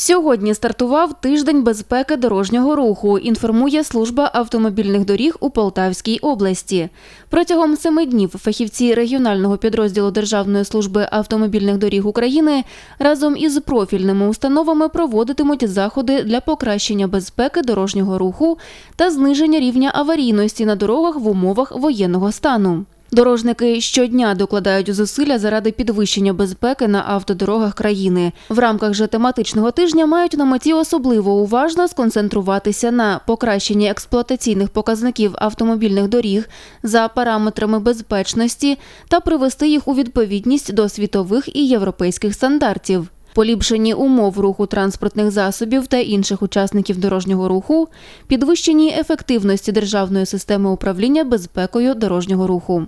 Сьогодні стартував тиждень безпеки дорожнього руху. Інформує служба автомобільних доріг у Полтавській області. Протягом семи днів фахівці регіонального підрозділу Державної служби автомобільних доріг України разом із профільними установами проводитимуть заходи для покращення безпеки дорожнього руху та зниження рівня аварійності на дорогах в умовах воєнного стану. Дорожники щодня докладають зусилля заради підвищення безпеки на автодорогах країни. В рамках же тематичного тижня мають на меті особливо уважно сконцентруватися на покращенні експлуатаційних показників автомобільних доріг за параметрами безпечності та привести їх у відповідність до світових і європейських стандартів. Поліпшенні умов руху транспортних засобів та інших учасників дорожнього руху, підвищенні ефективності державної системи управління безпекою дорожнього руху.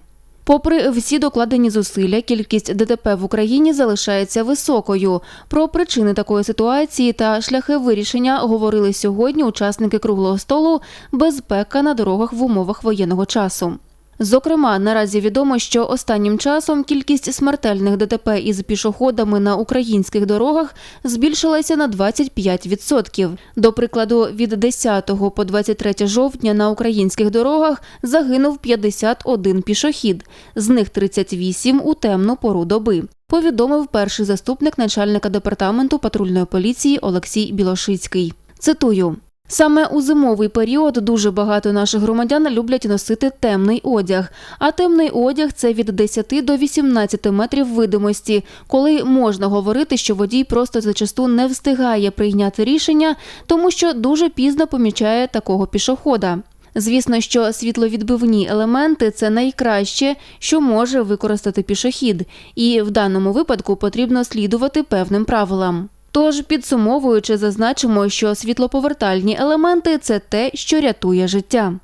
Попри всі докладені зусилля, кількість ДТП в Україні залишається високою. Про причини такої ситуації та шляхи вирішення говорили сьогодні учасники круглого столу Безпека на дорогах в умовах воєнного часу. Зокрема, наразі відомо, що останнім часом кількість смертельних ДТП із пішоходами на українських дорогах збільшилася на 25%. До прикладу, від 10 по 23 жовтня на українських дорогах загинув 51 пішохід, з них 38 у темну пору доби. Повідомив перший заступник начальника департаменту патрульної поліції Олексій Білошицький. Цитую. Саме у зимовий період дуже багато наших громадян люблять носити темний одяг. А темний одяг це від 10 до 18 метрів видимості, коли можна говорити, що водій просто зачасту не встигає прийняти рішення, тому що дуже пізно помічає такого пішохода. Звісно, що світловідбивні елементи це найкраще, що може використати пішохід, і в даному випадку потрібно слідувати певним правилам. Тож, підсумовуючи, зазначимо, що світлоповертальні елементи це те, що рятує життя.